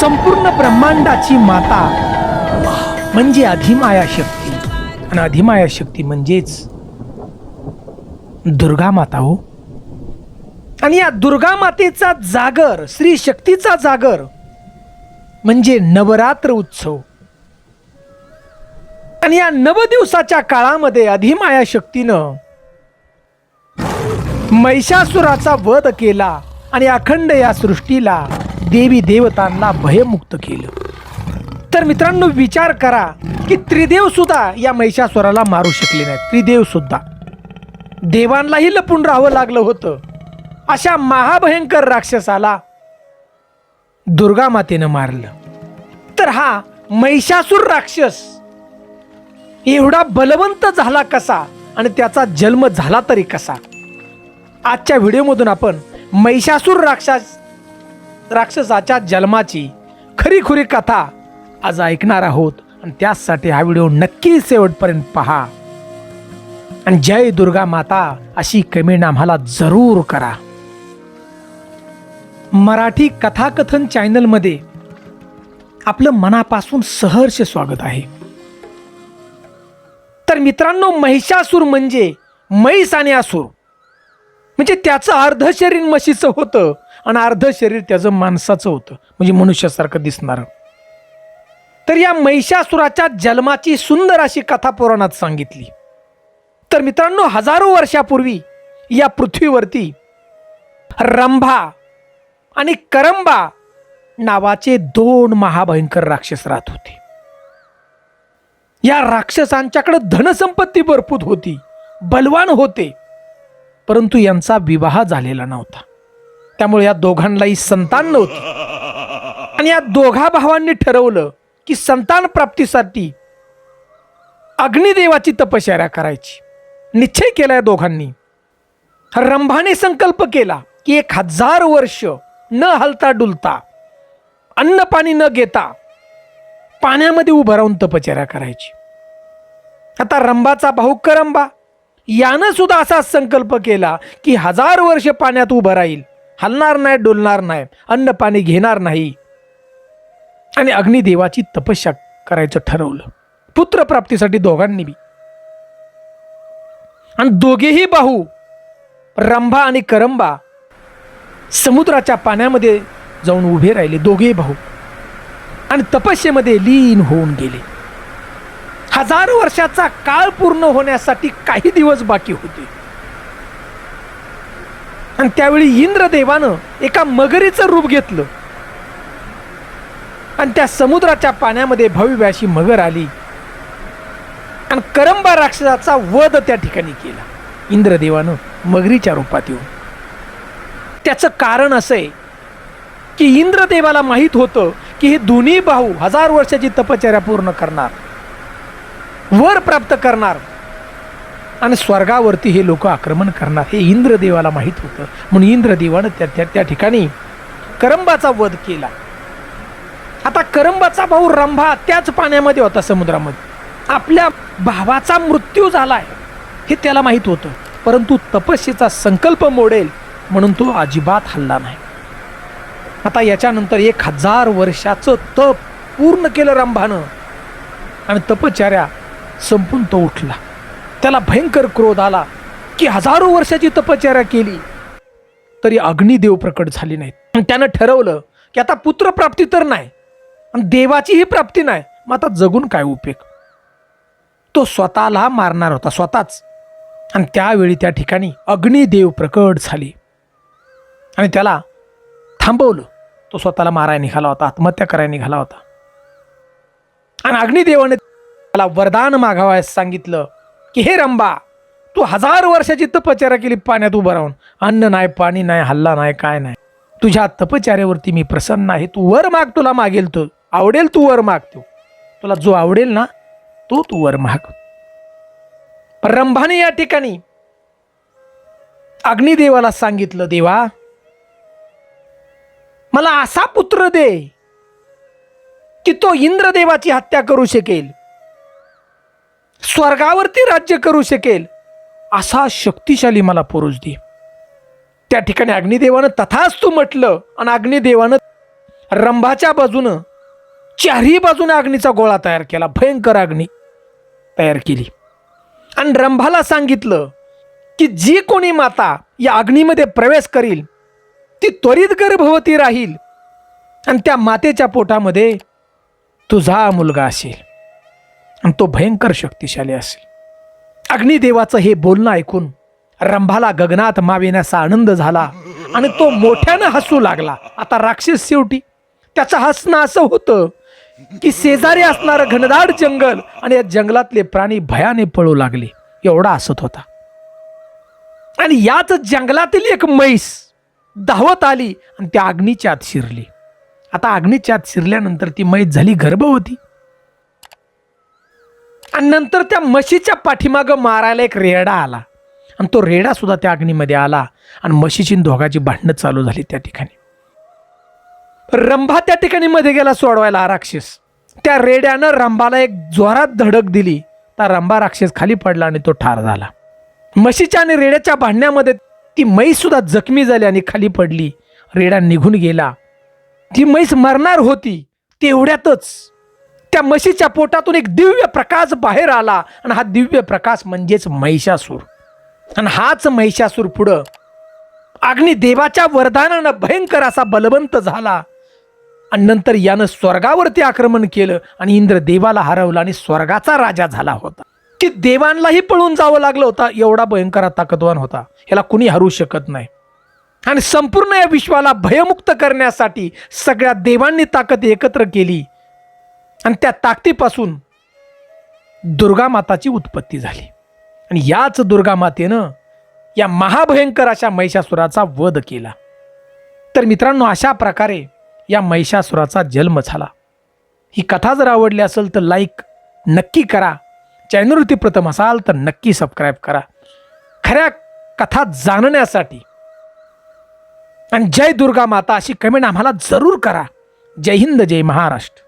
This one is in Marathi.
संपूर्ण ब्रह्मांडाची माता. म्हणजे अधिमाया शक्ती. आणि अधिमाया शक्ती म्हणजेच दुर्गा माता हो. आणि या दुर्गा मातेचा जागर श्री शक्तीचा जागर म्हणजे नवरात्र उत्सव. आणि या नव दिवसाच्या काळामध्ये अधिमाया शक्तीनं महिषासुराचा वध केला आणि अखंड या सृष्टीला देवी देवतांना भयमुक्त केलं. तर मित्रांनो विचार करा की त्रिदेव सुद्धा या महिषासुराला मारू शकले नाहीत. त्रिदेव सुद्धा. देवांनाही लपून राहावं लागलं होतं. अशा महाभयंकर राक्षसाला दुर्गा मातेनं मारलं. तर हा महिषासूर राक्षस एवढा बलवंत झाला कसा आणि त्याचा जन्म झाला तरी कसा? आजच्या व्हिडिओमधून आपण महिषासूर राक्षस राक्षसाच्या जन्माची खरीखुरी कथा आज ऐकणार आहोत. आणि त्यासाठी हा व्हिडिओ नक्की शेवटपर्यंत पहा. आणि जय दुर्गा माता अशी कमेंट आम्हाला जरूर करा. मराठी कथाकथन चॅनलमध्ये आपलं मनापासून सहर्ष स्वागत आहे. तर मित्रांनो महिषासूर म्हणजे म्हैस आणि असुर म्हणजे त्याचं अर्ध शरीर म्हशीचं होतं. आणि अर्ध शरीर त्याचं माणसाचं होतं. म्हणजे मनुष्यासारखं दिसणार. तर या महिषासुराच्या जन्माची सुंदर अशी कथा पुराणात सांगितली. तर मित्रांनो हजारो वर्षापूर्वी या पृथ्वीवरती रंभा आणि करंबा नावाचे दोन महाभयंकर राक्षस राहत होते. या राक्षसांच्याकडे धनसंपत्ती भरपूर होती बलवान होते परंतु यांचा विवाह झालेला नव्हता. त्यामुळे या दोघांनाही संतान नव्हती. आणि या दोघा भावांनी ठरवलं की संतान प्राप्तीसाठी अग्निदेवाची तपश्चर्या करायची. निश्चय केला या दोघांनी. रंभाने संकल्प केला की एक हजार वर्ष न हलता डुलता अन्न पाणी न घेता पाण्यामध्ये उभं राहून तपश्चर्या करायची. आता रंभाचा भाऊ करंबा यानं सुद्धा असा संकल्प केला की हजार वर्ष पाण्यात उभं राहील. हलणार नाही डोलणार नाही अन्न पाणी घेणार नाही. आणि अग्निदेवाची तपस्या करायचं ठरवलं. पुत्रप्राप्तीसाठी दोघांनी बी. आणि दोघेही भाऊ रंभा आणि करंबा समुद्राच्या पाण्यामध्ये जाऊन उभे राहिले दोघेही भाऊ आणि तपस्येमध्ये लीन होऊन गेले. हजारो वर्षाचा काळ पूर्ण होण्यासाठी काही दिवस बाकी होते. आणि त्यावेळी इंद्रदेवानं एका मगरीचं रूप घेतलं. आणि त्या समुद्राच्या पाण्यामध्ये भव्य अशी मगर आली. आणि करंबा राक्षसाचा वध त्या ठिकाणी केला. इंद्रदेवानं मगरीच्या रूपात येऊन. त्याचं कारण असं आहे की इंद्रदेवाला माहीत होतं की हे दोन्ही भाऊ हजार वर्षाची तपश्चर्या पूर्ण करणार वर प्राप्त करणार आणि स्वर्गावरती हे लोक आक्रमण करणार हे इंद्रदेवाला माहीत होतं. म्हणून इंद्रदेवानं त्या त्या त्या ठिकाणी करंबाचा वध केला. आता करंबाचा भाऊ रंभा त्याच पाण्यामध्ये होता समुद्रामध्ये. आपल्या भावाचा मृत्यू झालाय हे त्याला माहीत होतं. परंतु तपस्येचा संकल्प मोडेल म्हणून तो अजिबात हल्ला नाही. आता याच्यानंतर एक हजार वर्षाचं तप पूर्ण केलं रंभानं. आणि तपश्चर्या संपून तो उठला. त्याला भयंकर क्रोध आला की हजारो वर्षाची तपश्चर्या केली. तरी अग्निदेव प्रकट झाली नाहीत. आणि त्यानं ठरवलं की आता पुत्रप्राप्ती तर नाही आणि देवाचीही प्राप्ती नाही. मग आता जगून काय उपयोग तो स्वतःला मारणार होता स्वतःच. आणि त्यावेळी त्या ठिकाणी अग्निदेव प्रकट झाले. आणि त्याला थांबवलं. तो स्वतःला मारायला निघाला होता आत्महत्या करायला निघाला होता. आणि अग्निदेवाने त्याला वरदान मागावयास सांगितलं की हे रंबा तू हजार वर्षाची तपचारा केली पाण्यात उभं राहून. अन्न नाही पाणी नाही हल्ला नाही काय नाही. तुझ्या तपचाऱ्यावरती मी प्रसन्न आहे. तू वर माग तुला मागेल तो. आवडेल तू वर माग तू. तुला जो आवडेल ना तो तू वर माग. रंभाने या ठिकाणी अग्निदेवाला सांगितलं देवा मला असा पुत्र दे की तो इंद्रदेवाची हत्या करू शकेल. स्वर्गावरती राज्य करू शकेल असा शक्तिशाली मला पुरुष दे. त्या ठिकाणी अग्निदेवानं तथाच तू म्हटलं आणि अग्निदेवानं रंभाच्या बाजूनं चारही बाजूने अग्नीचा गोळा तयार केला भयंकर अग्नी तयार केली. आणि रंभाला सांगितलं की जी कोणी माता या अग्नीमध्ये प्रवेश करील ती त्वरित गर्भवती राहील आणि त्या मातेच्या पोटामध्ये तुझा मुलगा असेल. आणि तो भयंकर शक्तिशाली असेल. अग्निदेवाचं हे बोलणं ऐकून रंभाला गगनात मावेण्याचा आनंद झाला आणि तो मोठ्यानं हसू लागला. आता राक्षस शेवटी त्याचं हसणं असं होतं की शेजारी असणारं घनदाट जंगल आणि या जंगलातले प्राणी भयाने पळू लागले. एवढा हसत होता. आणि याच जंगलातील एक म्हैस धावत आली आणि त्या अग्नीच्या आत शिरली. आता अग्नीच्या आत शिरल्यानंतर ती म्हैस झाली गर्भवती. आणि नंतर त्या म्हशीच्या पाठीमागं मारायला एक रेडा आला. आणि तो रेडा सुद्धा त्या अग्नीमध्ये आला आणि म्हशीची दोघाची भांडणं चालू झाली त्या ठिकाणी. रंभा त्या ठिकाणी मध्ये गेला सोडवायला राक्षस. त्या रेड्यानं रंभाला एक जोरात धडक दिली. तर रंभा राक्षस खाली पडला आणि तो ठार झाला. म्हशीच्या आणि रेड्याच्या भांडण्यामध्ये ती म्हैससुद्धा जखमी झाली आणि खाली पडली. रेडा निघून गेला. ती म्हैस मरणार होती तेवढ्यातच त्या म्हशीच्या पोटातून एक दिव्य प्रकाश बाहेर आला आणि हा दिव्य प्रकाश म्हणजेच महिषासूर. आणि हाच महिषासूर पुढं अग्निदेवाच्या वरदानानं भयंकर असा बलवंत झाला. आणि नंतर यानं स्वर्गावरती आक्रमण केलं आणि इंद्र देवाला हरवला आणि स्वर्गाचा राजा झाला होता. की देवांनाही पळून जावं लागलं होता एवढा भयंकर ताकदवान होता. याला कुणी हरू शकत नाही. आणि संपूर्ण या विश्वाला भयमुक्त करण्यासाठी सगळ्या देवांनी ताकद एकत्र केली. आणि त्या ताकदीपासून दुर्गा माताची उत्पत्ती झाली. आणि याच दुर्गा मातेनं या महाभयंकर अशा महिषासुराचा वध केला. तर मित्रांनो अशा प्रकारे या महिषासुराचा जन्म झाला. ही कथा जर आवडली असेल तर लाईक नक्की करा. चॅनलवरती प्रथम असाल तर नक्की सबस्क्राईब करा. खऱ्या कथा जाणण्यासाठी आणि जय दुर्गा माता अशी कमेंट आम्हाला जरूर करा. जय हिंद जय महाराष्ट्र.